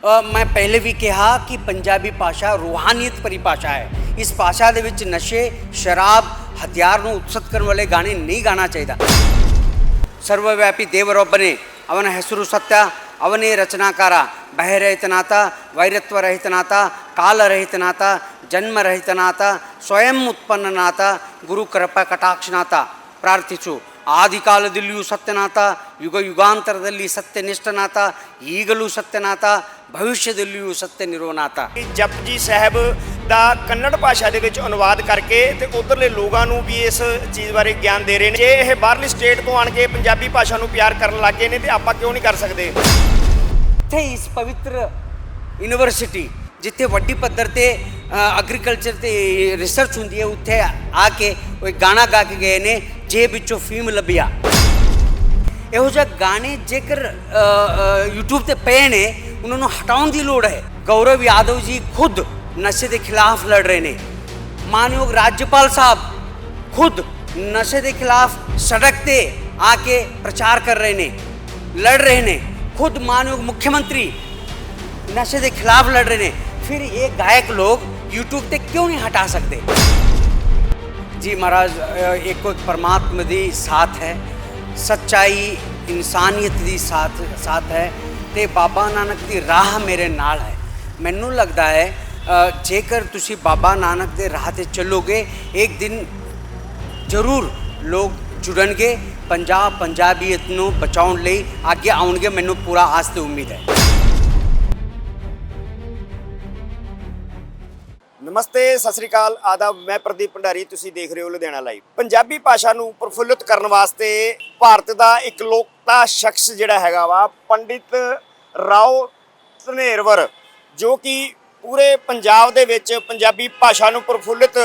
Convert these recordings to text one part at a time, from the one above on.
ਅ, ਮੈਂ ਪਹਿਲੇ ਵੀ ਕਿਹਾ ਕਿ ਪੰਜਾਬੀ ਭਾਸ਼ਾ ਰੂਹਾਨੀਅਤ ਪਰਿਭਾਸ਼ਾ ਹੈ ਇਸ ਭਾਸ਼ਾ ਦੇ ਵਿੱਚ ਨਸ਼ੇ ਸ਼ਰਾਬ ਹਥਿਆਰ ਨੂੰ ਉਤਸਤ ਕਰਨ ਵਾਲੇ ਗਾਣੇ ਨਹੀਂ ਗਾਣਾ ਚਾਹੀਦਾ ಸರ್ವವ್ಯಾಪಿ ದೇವರೊಬ್ಬನೇ ಅವನ ಹೆಸರು ಸತ್ಯ ಅವನೇ ರಚನಾಕಾರ ಭಯರಹಿತನಾಥ ವೈರತ್ವರಹಿತನಾಥ ಕಾಲರಹಿತನಾಥ ಜನ್ಮರಹಿತನಾಥ ಸ್ವಯಂ ಉತ್ಪನ್ನನಾಥ ಗುರು ಕೃಪ ಕಟಾಕ್ಷನಾಥ ಪ್ರಾರ್ಥಿಸು ಆದಿಕಾಲದಲ್ಲಿಯೂ ಸತ್ಯನಾಥ ಯುಗ ಯುಗಾಂತರದಲ್ಲಿ ಸತ್ಯನಿಷ್ಠನಾಥ ಈಗಲೂ ಸತ್ಯನಾಥ ಭವಿಷ್ಯದಲ್ಲಿಯೂ ಸತ್ಯ ನಿರೋನಾಥ ਕਿ ਜਪਜੀ ਸਾਹਿਬ ਦਾ ਕੰਨੜ ਭਾਸ਼ਾ ਦੇ ਵਿੱਚ ਅਨੁਵਾਦ ਕਰਕੇ ਤੇ ਉਧਰਲੇ ਲੋਕਾਂ ਨੂੰ ਵੀ ਇਸ ਚੀਜ਼ ਬਾਰੇ ਗਿਆਨ ਦੇ ਰਹੇ ਨੇ ਜੇ ਇਹ ਬਾਹਰਲੀ ਸਟੇਟ ਤੋਂ ਆਣ ਕੇ ਪੰਜਾਬੀ ਭਾਸ਼ਾ ਨੂੰ ਪਿਆਰ ਕਰਨ ਲੱਗੇ ਨੇ ਤੇ ਆਪਾਂ ਕਿਉਂ ਨਹੀਂ ਕਰ ਸਕਦੇ ਇੱਥੇ ਇਸ ਪਵਿੱਤਰ ਯੂਨੀਵਰਸਿਟੀ ਜਿੱਥੇ ਵੱਡੀ ਪੱਧਰ ਤੇ ਐਗਰੀਕਲਚਰ ਤੇ ਰਿਸਰਚ ਹੁੰਦੀ ਹੈ ਉੱਥੇ ਆ ਕੇ ਉਹ ਇੱਕ ਗਾਣਾ ਗਾ ਕੇ ਗਏ ਨੇ ਜੇਬ ਵਿੱਚੋਂ ਫੀਮ ਲੱਭਿਆ ਇਹੋ ਜਿਹਾ ਗਾਣੇ ਜੇਕਰ ਅ, ਅ, YouTube ਤੇ ਪਏ ਨੇ ਉਹਨਾਂ ਨੂੰ ਹਟਾਉਣ ਦੀ ਲੋੜ ਹੈ ਗੌਰਵ ਯਾਦਵ ਜੀ ਖੁਦ ਨਸ਼ੇ ਦੇ ਖਿਲਾਫ ਲੜ ਰਹੇ ਨੇ ਮਾਨਯੋਗ ਰਾਜਪਾਲ ਸਾਹਿਬ ਖੁਦ ਨਸ਼ੇ ਦੇ ਖਿਲਾਫ ਸੜਕ ਤੇ ਆ ਕੇ ਪ੍ਰਚਾਰ ਕਰ ਰਹੇ ਨੇ ਲੜ ਰਹੇ ਨੇ ਖੁਦ ਮਾਨਯੋਗ ਮੁੱਖ ਮੰਤਰੀ ਨਸ਼ੇ ਦੇ ਖਿਲਾਫ ਲੜ ਰਹੇ ਨੇ ਫਿਰ ਇਹ ਗਾਇਕ ਲੋਕ YouTube ਤੇ ਕਿਉਂ ਨਹੀਂ ਹਟਾ ਸਕਦੇ ਜੀ ਮਹਾਰਾਜ ਅ, ਇੱਕੋ ਇੱਕ ਪਰਮਾਤਮਾ ਦੀ ਸਾਥ ਹੈ ਸੱਚਾਈ ਇਨਸਾਨੀਅਤ ਦੀ ਸਾਥ ਸਾਥ ਹੈ ਤੇ ਬਾਬਾ ਨਾਨਕ ਦੀ ਰਾਹ ਮੇਰੇ ਨਾਲ ਹੈ। ਮੈਨੂੰ ਲੱਗਦਾ ਹੈ ਜੇਕਰ ਤੁਸੀਂ ਬਾਬਾ ਨਾਨਕ ਦੇ ਰਾਹ ਤੇ ਚੱਲੋਗੇ, ਇੱਕ ਦਿਨ ਜ਼ਰੂਰ ਲੋਕ ਜੁੜਨਗੇ। ਪੰਜਾਬ, ਪੰਜਾਬੀਅਤ ਨੂੰ ਬਚਾਉਣ ਲਈ ਅੱਗੇ ਆਉਣਗੇ, ਮੈਨੂੰ ਪੂਰਾ ਆਸ ਤੇ ਉਮੀਦ ਹੈ। ਨਮਸਤੇ, ਸਤਿ ਸ੍ਰੀ ਅਕਾਲ। ਆਦਾਬ, ਮੈਂ ਪ੍ਰਦੀਪ ਭੰਡਾਰੀ, ਤੁਸੀਂ ਦੇਖ ਰਹੇ ਹੋ ਲੁਧਿਆਣਾ ਲਾਈਵ। ਪੰਜਾਬੀ ਭਾਸ਼ਾ ਨੂੰ ਪ੍ਰਫੁੱਲਿਤ ਕਰਨ ਵਾਸਤੇ ਭਾਰਤ ਦਾ ਇੱਕ ਲੋਕਤਾ ਸ਼ਖਸ ਜਿਹੜਾ ਹੈਗਾ ਵਾ, ਪੰਡਿਤ ਰਾਓ ਧਨੇਰਵਰ, ਜੋ ਕਿ ਪੂਰੇ ਪੰਜਾਬ ਦੇ ਵਿੱਚ ਪੰਜਾਬੀ ਭਾਸ਼ਾ ਨੂੰ ਪ੍ਰਫੁੱਲਿਤ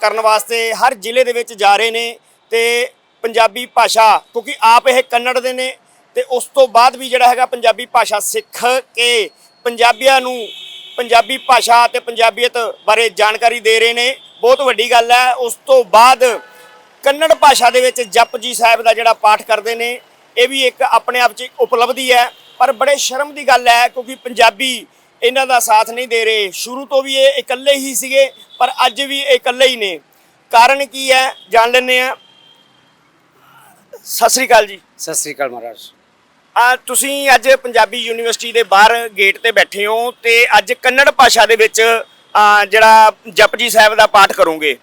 ਕਰਨ ਵਾਸਤੇ ਹਰ ਜ਼ਿਲ੍ਹੇ ਦੇ ਵਿੱਚ ਜਾ ਰਹੇ ਨੇ ਤੇ ਪੰਜਾਬੀ ਭਾਸ਼ਾ, ਕਿਉਂਕਿ ਆਪ ਇਹ ਕੰਨੜ ਦੇ ਨੇ ਤੇ ਉਸ ਤੋਂ ਬਾਅਦ ਵੀ ਜਿਹੜਾ ਹੈਗਾ ਪੰਜਾਬੀ ਭਾਸ਼ਾ ਸਿੱਖ ਕੇ ਪੰਜਾਬੀਆਂ ਨੂੰ ਪੰਜਾਬੀ ਭਾਸ਼ਾ ਤੇ ਪੰਜਾਬੀਅਤ ਬਾਰੇ ਜਾਣਕਾਰੀ ਦੇ ਰਹੇ ਨੇ। ਬਹੁਤ ਵੱਡੀ ਗੱਲ ਹੈ। ਉਸ ਤੋਂ ਬਾਅਦ ਕੰਨੜ ਭਾਸ਼ਾ ਦੇ ਵਿੱਚ ਜਪਜੀ ਸਾਹਿਬ ਦਾ ਜਿਹੜਾ ਪਾਠ ਕਰਦੇ ਨੇ, ਇਹ ਵੀ ਇੱਕ ਆਪਣੇ ਆਪ 'ਚ ਉਪਲਬਧੀ ਹੈ। ਪਰ ਬੜੇ ਸ਼ਰਮ ਦੀ ਗੱਲ ਹੈ ਕਿਉਂਕਿ ਪੰਜਾਬੀ ਇਹਨਾਂ ਦਾ ਸਾਥ ਨਹੀਂ ਦੇ ਰਹੇ। ਸ਼ੁਰੂ ਤੋਂ ਵੀ ਇਹ ਇਕੱਲੇ ਹੀ ਸੀਗੇ, ਪਰ ਅੱਜ ਵੀ ਇਹ ਇਕੱਲੇ ਹੀ ਨੇ। ਕਾਰਨ ਕੀ ਹੈ? ਜਾਣ ਲੈਂਦੇ ਆ ਸਤਿ ਸ੍ਰੀ ਅਕਾਲ ਜੀ। ਸਤਿ ਸ੍ਰੀ ਅਕਾਲ ਮਹਾਰਾਜ। ਆ ਤੁਸੀਂ ਅੱਜ ਪੰਜਾਬੀ ਯੂਨੀਵਰਸਿਟੀ ਦੇ ਬਾਹਰ ਗੇਟ ਤੇ ਬੈਠੇ ਹੋ ਤੇ ਅੱਜ ਕੰਨੜ ਭਾਸ਼ਾ ਦੇ ਵਿੱਚ ਆ, ਜਿਹੜਾ ਜਪਜੀ ਸਾਹਿਬ ਦਾ ਪਾਠ ਕਰੋਗੇ।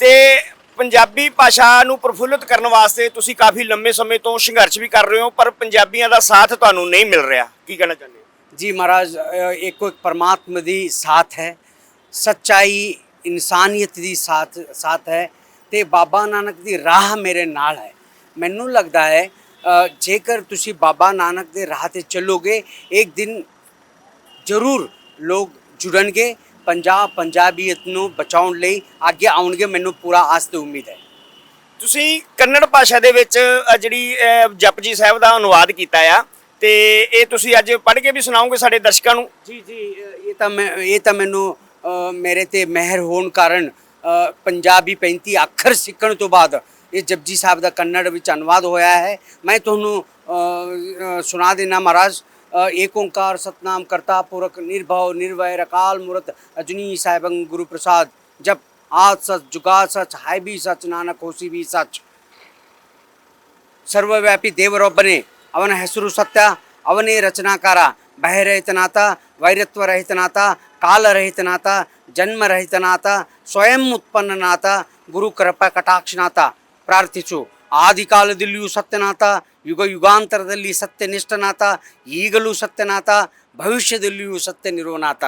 ਤੇ ਪੰਜਾਬੀ ਭਾਸ਼ਾ ਨੂੰ ਪ੍ਰਫੁੱਲਿਤ ਕਰਨ ਵਾਸਤੇ ਤੁਸੀਂ ਕਾਫੀ ਲੰਮੇ ਸਮੇਂ ਤੋਂ ਸੰਘਰਸ਼ ਵੀ ਕਰ ਰਹੇ ਹੋ ਪਰ ਪੰਜਾਬੀਆਂ ਦਾ ਸਾਥ ਤੁਹਾਨੂੰ ਨਹੀਂ ਮਿਲ ਰਿਹਾ। ਕੀ ਕਹਿਣਾ ਚਾਹੁੰਦੇ ਹੋ? ਜੀ ਮਹਾਰਾਜ ਅ, ਇੱਕੋ ਇੱਕ ਪਰਮਾਤਮਾ ਦੀ ਸਾਥ ਹੈ ਸੱਚਾਈ ਇਨਸਾਨੀਅਤ ਦੀ ਸਾਥ ਸਾਥ ਹੈ ਤੇ ਬਾਬਾ ਨਾਨਕ ਦੀ ਰਾਹ ਮੇਰੇ ਨਾਲ ਹੈ। ਮੈਨੂੰ ਲੱਗਦਾ ਹੈ ਜੇਕਰ ਤੁਸੀਂ ਬਾਬਾ ਨਾਨਕ ਦੇ ਰਾਹ ਤੇ ਚੱਲੋਗੇ ਇੱਕ ਦਿਨ ਜ਼ਰੂਰ ਲੋਕ ਜੁੜਨਗੇ। ਪੰਜਾਬ ਪੰਜਾਬੀਅਤ ਨੂੰ ਬਚਾਉਣ ਲਈ ਅੱਗੇ ਆਉਣਗੇ ਮੈਨੂੰ ਪੂਰਾ ਆਸ ਤੇ ਉਮੀਦ ਹੈ। ਤੁਸੀਂ ਕੰਨੜ ਭਾਸ਼ਾ ਦੇ ਵਿੱਚ ਜਿਹੜੀ ਜਪਜੀ ਸਾਹਿਬ ਦਾ ਅਨੁਵਾਦ ਕੀਤਾ ਆ ਤੇ ਇਹ ਤੁਸੀਂ ਅੱਜ ਪੜ੍ਹ ਕੇ ਵੀ ਸੁਣਾਓਗੇ ਸਾਡੇ ਦਰਸ਼ਕਾਂ ਨੂੰ? ਜੀ ਜੀ ਇਹ ਤਾਂ ਮੈਂ ਇਹ ਤਾਂ ਮੈਨੂੰ ਮੇਰੇ ਤੇ ਮਿਹਰ ਹੋਣ ਕਾਰਨ ਪੰਜਾਬੀ 35 ਅੱਖਰ ਸਿੱਖਣ ਤੋਂ ਬਾਅਦ ਇਹ ਜਪਜੀ ਸਾਹਿਬ ਦਾ ਕੰਨੜ ਵਿੱਚ ਅਨੁਵਾਦ ਹੋਇਆ ਹੈ ਮੈਂ ਤੁਹਾਨੂੰ ਅ, ਅ, ਸੁਣਾ ਦੇਣਾ ਮਹਾਰਾਜ ਅ, ਏਕ ਓੰਕਾਰ ਸਤਨਾਮ ਕਰਤਾ ਪੁਰਖ ਨਿਰਭਉ ਨਿਰਵੈਰ ਅਕਾਲ ਮੂਰਤ ਅਜਨੀ ਸਾਹਿਬੰ ਗੁਰੂ ਪ੍ਰਸਾਦ ਜਪ ਆਦ ਸਚ ਜੁਗਾ ਸਚ ਹੈ ਵੀ ਸਚ ਨਾਨਕ ਹੋਸੀ ਵੀ ਸਚ ಸರ್ವವ್ಯಾಪಿ ದೇವರೊಬ್ಬನೇ ಅವನ ಹೆಸರು ಸತ್ಯ ಅವನೇ ರಚನಾಕಾರ ಭಯರಹಿತನಾಥ ವೈರತ್ವರಹಿತನಾಥ ಕಾಲರಹಿತನಾಥ ಜನ್ಮರಹಿತನಾಥ ಸ್ವಯಂ ಉತ್ಪನ್ನನಾಥ ಗುರು ಕೃಪ ಕಟಾಕ್ಷನಾಥ ಪ್ರಾರ್ಥಿಸು ಆದಿಕಾಲದಲ್ಲಿಯೂ ಸತ್ಯನಾಥ ಯುಗ ಯುಗಾಂತರದಲ್ಲಿ ಸತ್ಯನಿಷ್ಠನಾಥ ಈಗಲೂ ಸತ್ಯನಾಥ ಭವಿಷ್ಯದಲ್ಲಿಯೂ ಸತ್ಯ ನಿರೋನಾಥ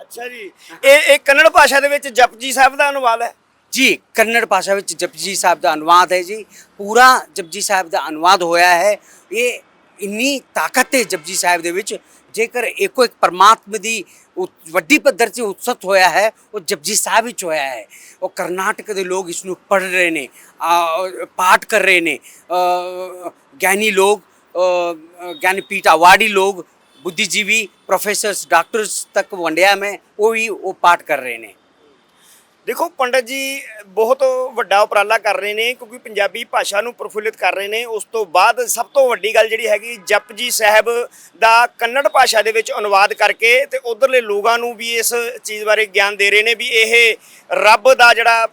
ਅੱਛਾ ਜੀ ਇਹ ਇਹ ਕੰਨੜ ਭਾਸ਼ਾ ਦੇ ਵਿੱਚ ਜਪਜੀ ਸਾਹਿਬ ਦਾ ਅਨੁਵਾਦ ਹੈ ਜੀ ਕੰਨੜ ਭਾਸ਼ਾ ਵਿੱਚ ਜਪਜੀ ਸਾਹਿਬ ਦਾ ਅਨੁਵਾਦ ਹੈ ਜੀ ਪੂਰਾ ਜਪਜੀ ਸਾਹਿਬ ਦਾ ਅਨੁਵਾਦ ਹੋਇਆ ਹੈ ਇਹ ਇੰਨੀ ਤਾਕਤ ਹੈ ਜਪਜੀ ਸਾਹਿਬ ਦੇ ਵਿੱਚ ਜੇਕਰ ਇੱਕੋ ਇੱਕ ਪਰਮਾਤਮਾ ਦੀ ਉਤ- ਵੱਡੀ ਪੱਧਰ 'ਤੇ ਉਤਸਤ ਹੋਇਆ ਹੈ ਉਹ ਜਪਜੀ ਸਾਹਿਬ ਵਿੱਚ ਹੋਇਆ ਹੈ। ਉਹ ਕਰਨਾਟਕ ਦੇ ਲੋਕ ਇਸ ਨੂੰ ਪੜ੍ਹ ਰਹੇ ਨੇ ਪਾਠ ਕਰ ਰਹੇ ਨੇ। ਗਿਆਨੀ ਲੋਕ ਅ, ਗਿਆਨਪੀਠ ਅਵਾਰਡੀ ਲੋਕ ਬੁੱਧੀਜੀਵੀ ਪ੍ਰੋਫੈਸਰਸ ਡਾਕਟਰਸ ਤੱਕ ਵੰਡਿਆ ਮੈਂ ਉਹ ਵੀ ਉਹ ਪਾਠ ਕਰ ਰਹੇ ਨੇ। ਦੇਖੋ ਪੰਡਤ ਜੀ ਬਹੁਤ ਵੱਡਾ ਉਪਰਾਲਾ ਕਰ ਰਹੇ ਨੇ ਕਿਉਂਕਿ ਪੰਜਾਬੀ ਭਾਸ਼ਾ ਨੂੰ ਪ੍ਰਫੁੱਲਿਤ ਕਰ ਰਹੇ ਨੇ। ਉਸ ਤੋਂ ਬਾਅਦ ਸਭ ਤੋਂ ਵੱਡੀ ਗੱਲ ਜਿਹੜੀ ਹੈਗੀ ਜਪਜੀ ਸਾਹਿਬ ਦਾ ਕੰਨੜ ਭਾਸ਼ਾ ਦੇ ਵਿੱਚ ਅਨੁਵਾਦ ਕਰਕੇ ਤੇ ਉਧਰਲੇ ਲੋਕਾਂ ਨੂੰ ਵੀ ਇਸ ਚੀਜ਼ ਬਾਰੇ ਗਿਆਨ ਦੇ ਰਹੇ ਨੇ ਵੀ ਇਹ ਰੱਬ ਦਾ ਜਿਹੜਾ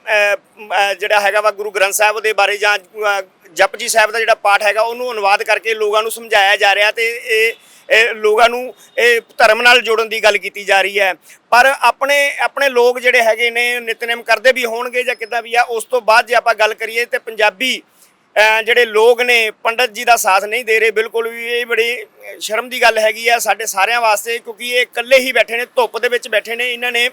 ਜਿਹੜਾ ਹੈਗਾ ਵਾ ਗੁਰੂ ਗ੍ਰੰਥ ਸਾਹਿਬ ਦੇ ਬਾਰੇ ਜਾਂ ਅਹ, ਜਪਜੀ ਸਾਹਿਬ ਦਾ ਜਿਹੜਾ ਪਾਠ ਹੈਗਾ ਉਹਨੂੰ ਅਨੁਵਾਦ ਕਰਕੇ ਲੋਕਾਂ ਨੂੰ ਸਮਝਾਇਆ ਜਾ ਰਿਹਾ ਤੇ ਇਹ ਇਹ ਲੋਕਾਂ ਨੂੰ ਇਹ ਧਰਮ ਨਾਲ ਜੋੜਨ ਦੀ ਗੱਲ ਕੀਤੀ ਜਾ ਰਹੀ ਹੈ। ਪਰ ਆਪਣੇ ਆਪਣੇ ਲੋਕ ਜਿਹੜੇ ਹੈਗੇ ਨੇ, ਨਿਤਨੇਮ ਕਰਦੇ ਵੀ ਹੋਣਗੇ ਜਾਂ ਕਿੱਦਾਂ ਵੀ ਆ, ਉਸ ਤੋਂ ਬਾਅਦ ਜੇ ਆਪਾਂ ਗੱਲ ਕਰੀਏ ਤੇ ਪੰਜਾਬੀ ਜਿਹੜੇ ਲੋਕ ਨੇ, ਪੰਡਤ ਜੀ ਦਾ ਸਾਥ ਨਹੀਂ ਦੇ ਰਹੇ, ਬਿਲਕੁਲ ਵੀ ਇਹ ਬੜੀ ਸ਼ਰਮ ਦੀ ਗੱਲ ਹੈਗੀ ਆ ਸਾਡੇ ਸਾਰਿਆਂ ਵਾਸਤੇ, ਕਿਉਂਕਿ ਇਹ ਇਕੱਲੇ ਹੀ ਬੈਠੇ ਨੇ, ਧੁੱਪ ਦੇ ਵਿੱਚ ਬੈਠੇ ਨੇ, ਇਹਨਾਂ ਨੇ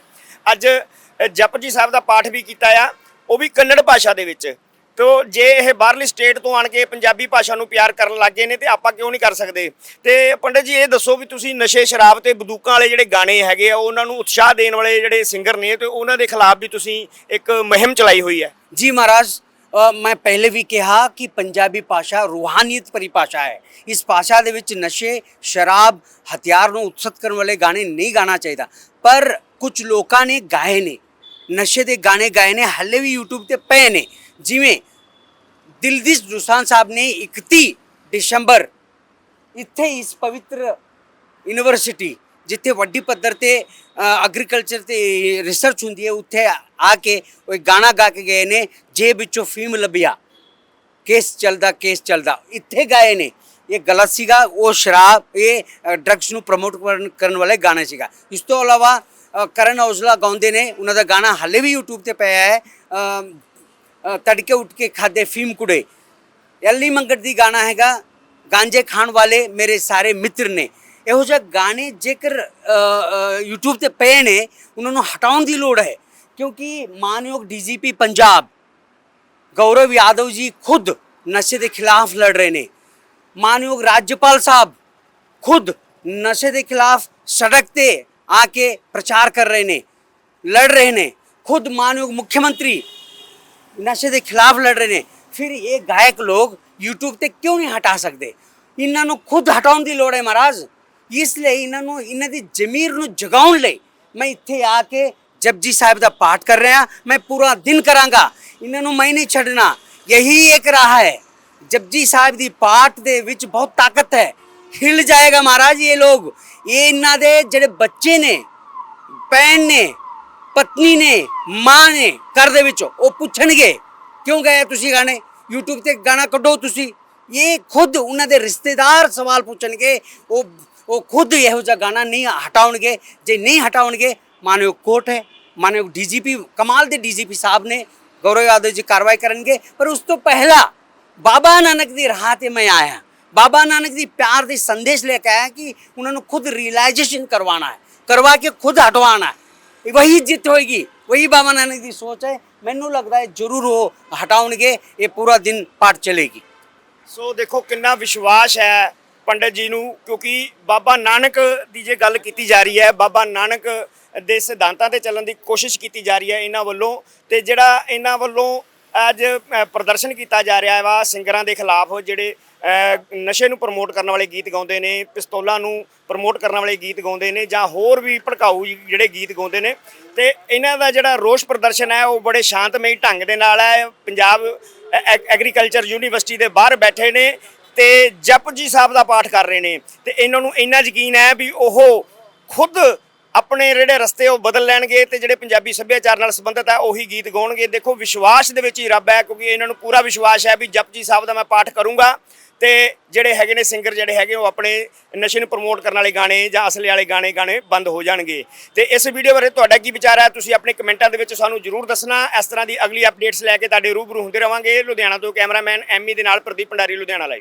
ਅੱਜ ਅਹ ਜਪਜੀ ਸਾਹਿਬ ਦਾ ਪਾਠ ਵੀ ਕੀਤਾ ਆ, ਉਹ ਵੀ ਕੰਨੜ ਭਾਸ਼ਾ ਦੇ ਵਿੱਚ। ਤੋ ਜੇ ਇਹ ਬਾਹਰਲੀ ਸਟੇਟ ਤੋਂ ਆਣ ਕੇ ਪੰਜਾਬੀ ਭਾਸ਼ਾ ਨੂੰ ਪਿਆਰ ਕਰਨ ਲੱਗੇ ਨੇ ਤੇ ਆਪਾਂ ਕਿਉਂ ਨਹੀਂ ਕਰ ਸਕਦੇ ਤੇ ਪੰਡਤ ਜੀ ਇਹ ਦੱਸੋ ਵੀ ਤੁਸੀਂ ਨਸ਼ੇ ਸ਼ਰਾਬ ਤੇ ਬੰਦੂਕਾਂ ਵਾਲੇ ਜਿਹੜੇ ਗਾਣੇ ਹੈਗੇ ਆ ਉਹਨਾਂ ਨੂੰ ਉਤਸ਼ਾਹ ਦੇਣ ਵਾਲੇ ਜਿਹੜੇ ਸਿੰਗਰ ਨੇ ਤੇ ਉਹਨਾਂ ਦੇ ਖਿਲਾਫ ਵੀ ਤੁਸੀਂ ਇੱਕ ਮੁਹਿੰਮ ਚਲਾਈ ਹੋਈ ਹੈ जी महाराज अ, ਮੈਂ ਪਹਿਲੇ ਵੀ ਕਿਹਾ ਕਿ ਪੰਜਾਬੀ ਭਾਸ਼ਾ ਰੂਹਾਨੀਅਤ ਭਰੀ ਭਾਸ਼ਾ ਹੈ ਇਸ ਭਾਸ਼ਾ ਦੇ ਵਿੱਚ ਨਸ਼ੇ ਸ਼ਰਾਬ ਹਥਿਆਰ ਨੂੰ ਉਤਸਤ ਕਰਨ ਵਾਲੇ ਗਾਣੇ ਨਹੀਂ ਗਾਣਾ ਚਾਹੀਦਾ ਪਰ ਕੁਝ ਲੋਕਾਂ ਨੇ ਗਾਏ ਨੇ ਨਸ਼ੇ ਦੇ ਗਾਣੇ ਗਾਏ ਨੇ ਹੱਲੇ ਵੀ YouTube ਤੇ ਪਏ ਨੇ ਜਿਵੇਂ ਦਿਲਦੀਸ਼ ਦੁਸਾਨ ਸਾਹਿਬ ਨੇ 31 ਦਸੰਬਰ ਇੱਥੇ ਇਸ ਪਵਿੱਤਰ ਯੂਨੀਵਰਸਿਟੀ ਜਿੱਥੇ ਵੱਡੀ ਪੱਧਰ ਤੇ ਐਗਰੀਕਲਚਰ ਤੇ ਰਿਸਰਚ ਹੁੰਦੀ ਹੈ, ਉੱਥੇ ਆ ਕੇ ਉਹ ਗਾਣਾ ਗਾ ਕੇ ਗਏ ਨੇ ਜੇਬ ਵਿੱਚੋਂ ਫੀਮ ਲੱਭਿਆ ਕੇਸ ਚੱਲਦਾ ਕੇਸ ਚੱਲਦਾ। ਇੱਥੇ ਗਾਏ ਨੇ। ਇਹ ਗਲਤ ਸੀਗਾ, ਉਹ ਸ਼ਰਾਬ, ਇਹ ਡਰੱਗਸ ਨੂੰ ਪ੍ਰਮੋਟ ਕਰਨ ਵਾਲੇ ਗਾਣਾ ਸੀਗਾ। ਇਸ ਤੋਂ ਇਲਾਵਾ ਕਰਨ ਔਜਲਾ ਗਾਉਂਦੇ ਨੇ, ਉਹਨਾਂ ਦਾ ਗਾਣਾ ਹਲੇ ਵੀ YouTube ਤੇ ਪਿਆ ਹੈ ਤੜਕੇ ਉੱਠ ਕੇ ਖਾਦੇ ਫੀਮ ਕੁੜੇ। ਐਲੀ ਮੰਗਟ ਦੀ ਗਾਣਾ ਹੈਗਾ ਗਾਂਜੇ ਖਾਣ ਵਾਲੇ ਮੇਰੇ ਸਾਰੇ ਮਿੱਤਰ ਨੇ। ਇਹੋ ਜਿਹੇ ਗਾਣੇ ਜੇਕਰ ਅ, YouTube ਤੇ ਪਏ ਨੇ ਉਹਨਾਂ ਨੂੰ ਹਟਾਉਣ ਦੀ ਲੋੜ ਹੈ। ਕਿਉਂਕਿ ਮਾਨਯੋਗ ਡੀਜੀਪੀ ਪੰਜਾਬ ਗੌਰਵ ਯਾਦਵ ਜੀ ਖੁਦ ਨਸ਼ੇ ਦੇ ਖਿਲਾਫ ਲੜ ਰਹੇ ਨੇ। ਮਾਨਯੋਗ ਰਾਜਪਾਲ ਸਾਹਿਬ ਖੁਦ ਨਸ਼ੇ ਦੇ ਖਿਲਾਫ ਸੜਕ ਤੇ ਆ ਕੇ ਪ੍ਰਚਾਰ ਕਰ ਰਹੇ ਨੇ ਲੜ ਰਹੇ ਨੇ। ਖੁਦ ਮਾਨਯੋਗ ਮੁੱਖ ਮੰਤਰੀ ਨਸ਼ੇ ਦੇ ਖਿਲਾਫ ਲੜ ਰਹੇ ਨੇ। ਫਿਰ ਇਹ ਗਾਇਕ ਲੋਕ YouTube ਤੇ ਕਿਉਂ ਨਹੀਂ ਹਟਾ ਸਕਦੇ? ਇਹਨਾਂ ਨੂੰ ਖੁਦ ਹਟਾਉਣ ਦੀ ਲੋੜ ਹੈ ਮਹਾਰਾਜ। ਇਸ ਲਈ ਇਹਨਾਂ ਨੂੰ, ਇਹਨਾਂ ਦੀ ਜ਼ਮੀਰ ਨੂੰ ਜਗਾਉਣ ਲਈ ਮੈਂ ਇੱਥੇ ਆ ਕੇ ਜਪਜੀ ਸਾਹਿਬ ਦਾ ਪਾਠ ਕਰ ਰਿਹਾ। ਮੈਂ ਪੂਰਾ ਦਿਨ ਕਰਾਂਗਾ। ਇਹਨਾਂ ਨੂੰ ਮੈਂ ਨਹੀਂ ਛੱਡਣਾ। ਯਹੀ ਇੱਕ ਰਾਹ ਹੈ। ਜਪਜੀ ਸਾਹਿਬ ਦੀ ਪਾਠ ਦੇ ਵਿੱਚ ਬਹੁਤ ਤਾਕਤ ਹੈ। ਹਿਲ ਜਾਏਗਾ ਮਹਾਰਾਜ ਇਹ ਲੋਗ ਇਹ ਇਹਨਾਂ ਦੇ ਜਿਹੜੇ ਬੱਚੇ ਨੇ, ਭੈਣ ਨੇ ਪਤਨੀ ਨੇ, ਮਾਂ ਨੇ ਘਰ ਦੇ ਵਿੱਚ ਉਹ ਪੁੱਛਣਗੇ, ਕਿਉਂ ਗਏ ਤੁਸੀਂ ਗਾਣੇ? YouTube ਤੇ ਗਾਣਾ ਕੱਢੋ ਤੁਸੀਂ। ਇਹ ਖੁਦ ਉਹਨਾਂ ਦੇ ਰਿਸ਼ਤੇਦਾਰ ਸਵਾਲ ਪੁੱਛਣਗੇ, ਉਹ ਉਹ ਖੁਦ ਇਹੋ ਜਿਹਾ ਗਾਣਾ ਨਹੀਂ ਹਟਾਉਣਗੇ। ਜੇ ਨਹੀਂ ਹਟਾਉਣਗੇ, ਮਾਨਯੋਗ ਕੋਰਟ ਹੈ, ਮਾਨਯੋਗ ਡੀਜੀਪੀ, ਕਮਾਲ ਦੇ ਡੀਜੀਪੀ ਸਾਹਿਬ ਨੇ ਗੌਰਵ ਯਾਦਵ ਜੀ ਕਾਰਵਾਈ ਕਰਨਗੇ। ਪਰ ਉਸ ਤੋਂ ਪਹਿਲਾਂ ਬਾਬਾ ਨਾਨਕ ਦੀ ਰਾਹ ਤੇ ਮੈਂ ਆਇਆ। ਬਾਬਾ ਨਾਨਕ ਦੀ ਪਿਆਰ ਦੇ ਸੰਦੇਸ਼ ਲੈ ਕੇ ਆਇਆ ਕਿ ਉਹਨਾਂ ਨੂੰ ਖੁਦ ਰਿਅਲਾਈਜੇਸ਼ਨ ਕਰਵਾਉਣਾ ਹੈ, ਕਰਵਾ ਕੇ ਖੁਦ ਹਟਵਾਉਣਾ ਹੈ। ਵਹੀ ਜਿੱਤ ਹੋਏਗੀ ਵਹੀ ਬਾਬਾ ਨਾਨਕ ਦੀ ਸੋਚ ਹੈ ਮੈਨੂੰ ਲੱਗਦਾ ਹੈ ਜ਼ਰੂਰ ਉਹ ਹਟਾਉਣਗੇ ਇਹ ਪੂਰਾ ਦਿਨ ਪਾਠ ਚਲੇਗੀ ਸੋ ਦੇਖੋ ਕਿੰਨਾ ਵਿਸ਼ਵਾਸ ਹੈ ਪੰਡਤ ਜੀ ਨੂੰ ਕਿਉਂਕਿ ਬਾਬਾ ਨਾਨਕ ਦੀ ਜੇ ਗੱਲ ਕੀਤੀ ਜਾ ਰਹੀ ਹੈ ਬਾਬਾ ਨਾਨਕ ਦੇ ਸਿਧਾਂਤਾਂ ਤੇ ਚੱਲਣ ਦੀ ਕੋਸ਼ਿਸ਼ ਕੀਤੀ ਜਾ ਰਹੀ ਹੈ ਇਹਨਾਂ ਵੱਲੋਂ ਤੇ ਜਿਹੜਾ ਇਹਨਾਂ ਵੱਲੋਂ ਅੱਜ ਪ੍ਰਦਰਸ਼ਨ ਕੀਤਾ ਜਾ ਰਿਹਾ ਵਾ ਸਿੰਗਰਾਂ ਦੇ ਖਿਲਾਫ, ਜਿਹੜੇ ਨਸ਼ੇ ਨੂੰ ਪ੍ਰਮੋਟ ਕਰਨ ਵਾਲੇ ਗੀਤ ਗਾਉਂਦੇ ਨੇ, ਪਿਸਤੌਲਾਂ ਨੂੰ ਪ੍ਰਮੋਟ ਕਰਨ ਵਾਲੇ ਗੀਤ ਗਾਉਂਦੇ ਨੇ ਜਾਂ ਹੋਰ ਵੀ ਭੜਕਾਊ ਜਿਹੜੇ ਗੀਤ ਗਾਉਂਦੇ ਨੇ। ਤੇ ਇਹਨਾਂ ਦਾ ਜਿਹੜਾ ਰੋਸ ਪ੍ਰਦਰਸ਼ਨ ਹੈ, ਉਹ ਬੜੇ ਸ਼ਾਂਤਮਈ ਢੰਗ ਦੇ ਨਾਲ ਹੈ। ਪੰਜਾਬ ਐ- ਐਗਰੀਕਲਚਰ ਯੂਨੀਵਰਸਿਟੀ ਦੇ ਬਾਹਰ ਬੈਠੇ ਨੇ ਤੇ ਜਪਜੀ ਸਾਹਿਬ ਦਾ ਪਾਠ ਕਰ ਰਹੇ ਨੇ। ਤੇ ਇਹਨਾਂ ਨੂੰ ਇੰਨਾ ਯਕੀਨ ਹੈ ਵੀ ਉਹ ਖੁਦ ਆਪਣੇ ਜਿਹੜੇ ਰਸਤੇ ਉਹ ਬਦਲ ਲੈਣਗੇ ਤੇ ਜਿਹੜੇ ਪੰਜਾਬੀ ਸੱਭਿਆਚਾਰ ਨਾਲ ਸੰਬੰਧਿਤ ਹੈ ਉਹੀ ਗੀਤ ਗਾਉਣਗੇ। ਦੇਖੋ, ਵਿਸ਼ਵਾਸ ਦੇ ਵਿੱਚ ਹੀ ਰੱਬ ਹੈ, ਕਿਉਂਕਿ ਇਹਨਾਂ ਨੂੰ ਪੂਰਾ ਵਿਸ਼ਵਾਸ ਹੈ ਵੀ ਜਪਜੀ ਸਾਹਿਬ ਦਾ ਮੈਂ ਪਾਠ ਕਰੂੰਗਾ ਤੇ ਜਿਹੜੇ ਹੈਗੇ ਨੇ ਸਿੰਗਰ ਜਿਹੜੇ ਹੈਗੇ, ਉਹ ਆਪਣੇ ਨਸ਼ੇ ਨੂੰ ਪ੍ਰਮੋਟ ਕਰਨ ਵਾਲੇ ਗਾਣੇ ਜਾਂ ਅਸਲੇ ਵਾਲੇ ਗਾਣੇ ਗਾਣੇ ਬੰਦ ਹੋ ਜਾਣਗੇ। ਤੇ ਇਸ ਵੀਡੀਓ ਬਾਰੇ ਤੁਹਾਡਾ ਕੀ ਵਿਚਾਰ ਹੈ, ਤੁਸੀਂ ਆਪਣੇ ਕਮੈਂਟਾਂ ਦੇ ਵਿੱਚ ਸਾਨੂੰ ਜਰੂਰ ਦੱਸਣਾ। ਇਸ ਤਰ੍ਹਾਂ ਦੀ ਅਗਲੀ ਅਪਡੇਟਸ ਲੈ ਕੇ ਤੁਹਾਡੇ ਰੂਬਰੂ ਹੁੰਦੇ ਰਵਾਂਗੇ। ਲੁਧਿਆਣਾ ਤੋਂ ਕੈਮਰਾਮੈਨ ਐਮੀ ਦੇ ਨਾਲ ਪ੍ਰਦੀਪ ਭੰਡਾਰੀ, ਲੁਧਿਆਣਾ ਲਾਈਵ